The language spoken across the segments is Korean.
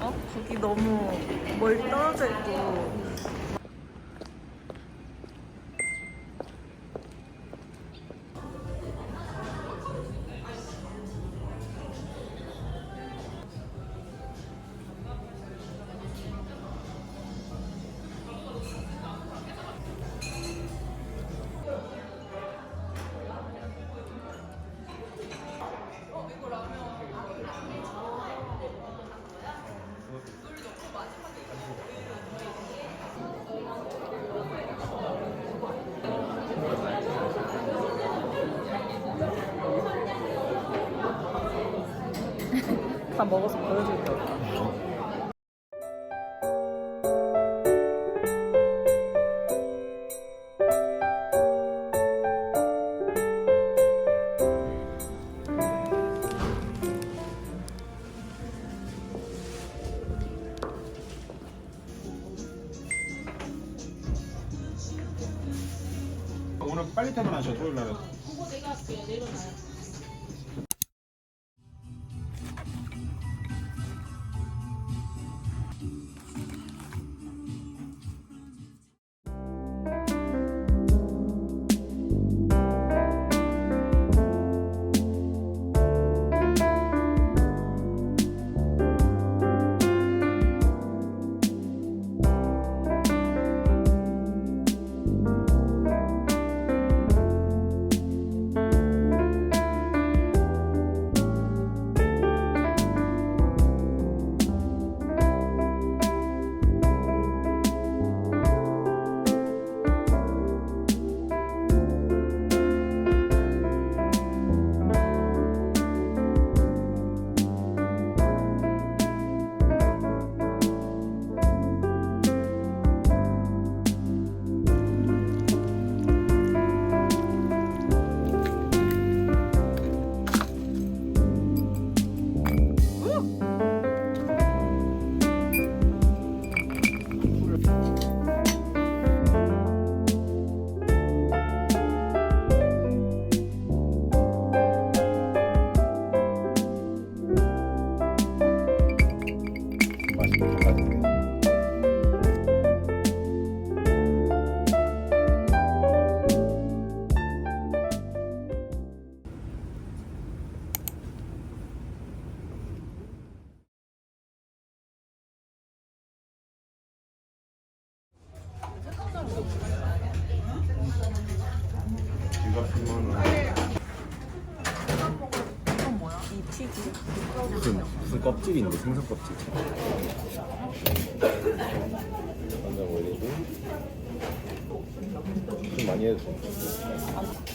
어? 거기 너무 멀리 떨어져 있고 다 먹어서 보여줄게. 오늘 빨리 퇴근하셔 토요일 날에. 맛있게 이 튀기? 무슨 무슨 껍질인데 생선 껍질. 먼저 올리고 좀 많이 해도 돼.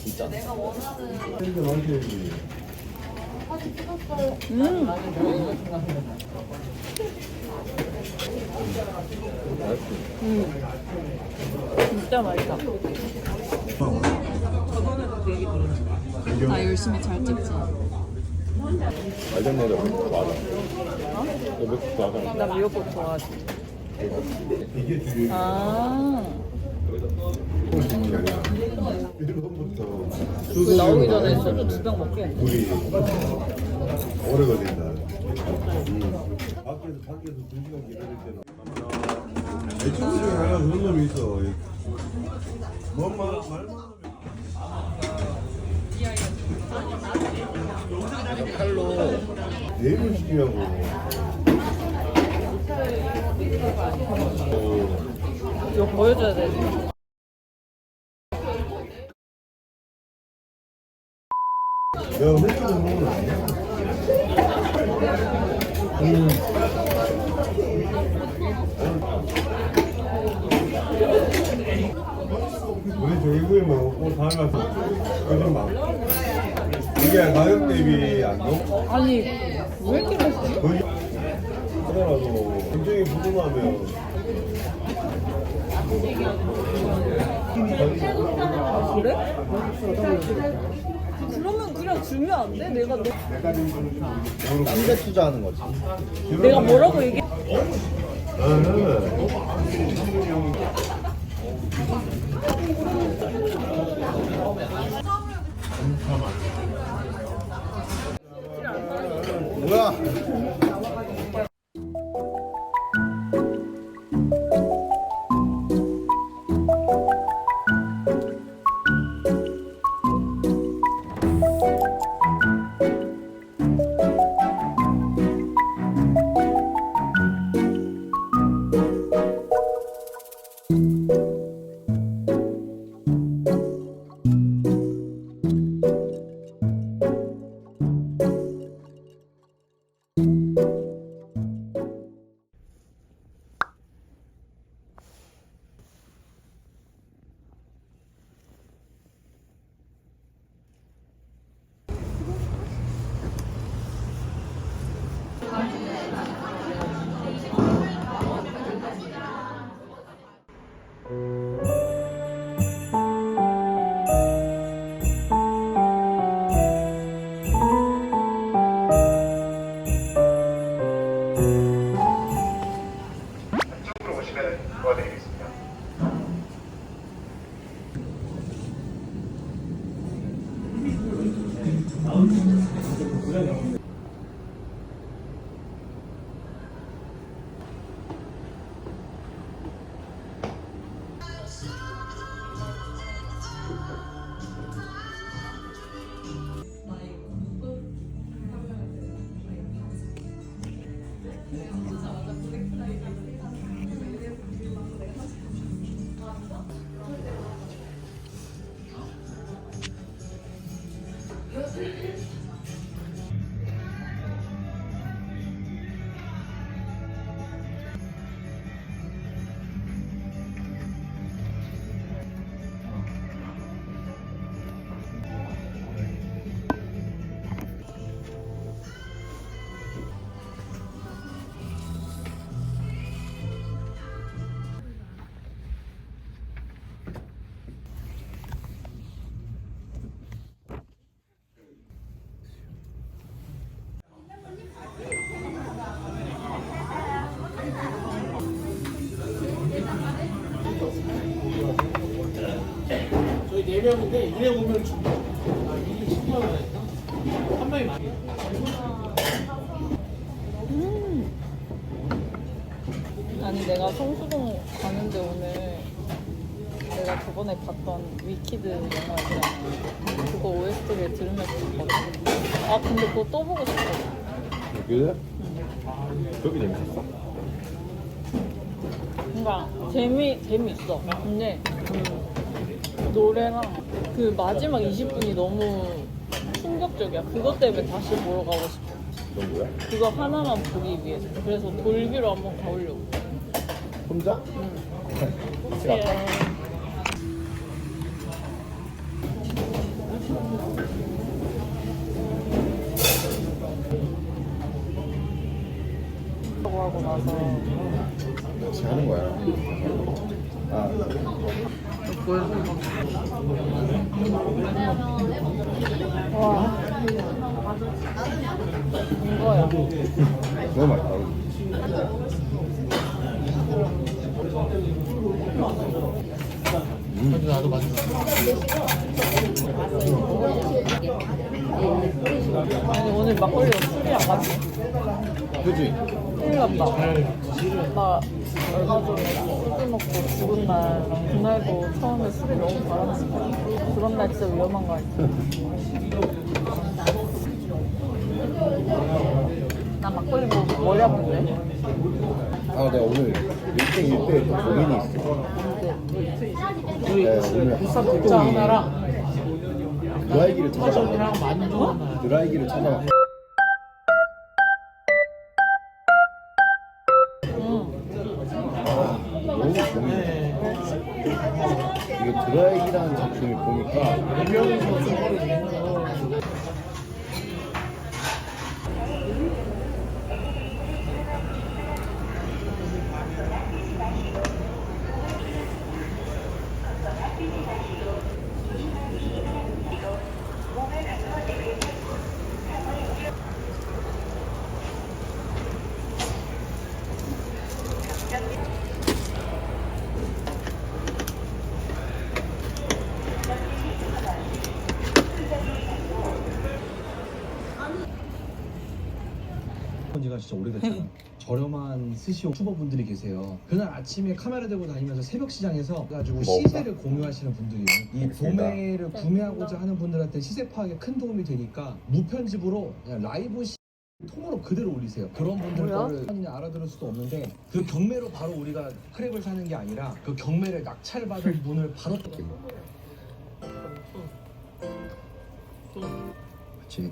진짜? 음! 맛있지? 음. 진짜 맛있다. 나 열심히 잘 찍지. 말던 애들 맥주 맞아. 너 맥주 좋아하잖아. 나 미역국 좋아하지. 이게. 아. 그 나오기 전에 소주 두 병 먹게. 우리 오래 걸린다. 음. 밖에서 밖에서 두 시간 기다릴 때는 내 친구 중에 하나 그런 놈이 있어. 뭔 말, 말만 칼로 내일을 시키냐고. 이거 보여줘야 돼. 내가 맥주 먹는 건 아니야. 우리 저희구이 먹고 다음에 가서 그좀 막. 이게 가격 대비 안 높? 아니, 왜 이렇게 맛있지? 하더라도 굉장히 부동하면 그래? 그러면 그냥 주면 안 돼? 내가 내, 딴데 투자하는 거지. 내가 뭐라고 얘기? 뭐야? 저 명인데 일에 오면 줍니다. 아, 일이 10만 원이니까 한 명이 많이. 아니 내가 성수동 가는데 오늘 내가 저번에 봤던 위키드 영화 있잖아 그거 OST를 들으면서 봤거든 아 근데 그거 또 보고 싶어 그래? 그렇게 재밌었어? 뭔가 재미 재미있어 근데 그 노래랑 그 마지막 20분이 너무 충격적이야 그것 때문에 다시 보러 가고 싶어? 그거 하나만 보기 위해서 그래서 돌비로 한번 가보려고 혼자? 예. 하고 하고 나서 같이 하는 거야. 아, 와 이거야 너무 맛있다. 나도 맛있어. 아니 오늘 막걸리가 술이 안 갔네 그지? 큰일 났다 나 얼마 전에 소주 먹고 죽은 날 그날도 처음에 술이 너무 달았어 그런 날 진짜 위험한 거 아니야 나 막걸리 먹고 머리 아픈데 아, 내가 오늘 1등 1대 고민이 있어. 네, 오늘 핫도그이 국자 하나랑 드라이기를 하나. 드라이기를 찾아봐. 드라이기라는 작품을 보니까 선물이 되는 거. 지가 진짜 오래됐잖아. 저렴한 스시오 슈퍼분들이 계세요. 그날 아침에 카메라 들고 다니면서 새벽 시장에서 가지고 시세를 공유하시는 분들이에요. 이 도매를 구매하고자 하는 분들한테 시세 파악에 큰 도움이 되니까 무편집으로 그냥 라이브 시 통으로 그대로 올리세요. 그런 분들 뭐야? 거를 알아들을 수도 없는데 그 경매로 바로 우리가 크랩을 사는 게 아니라 그 경매를 낙찰받은 분을 바로 그렇지.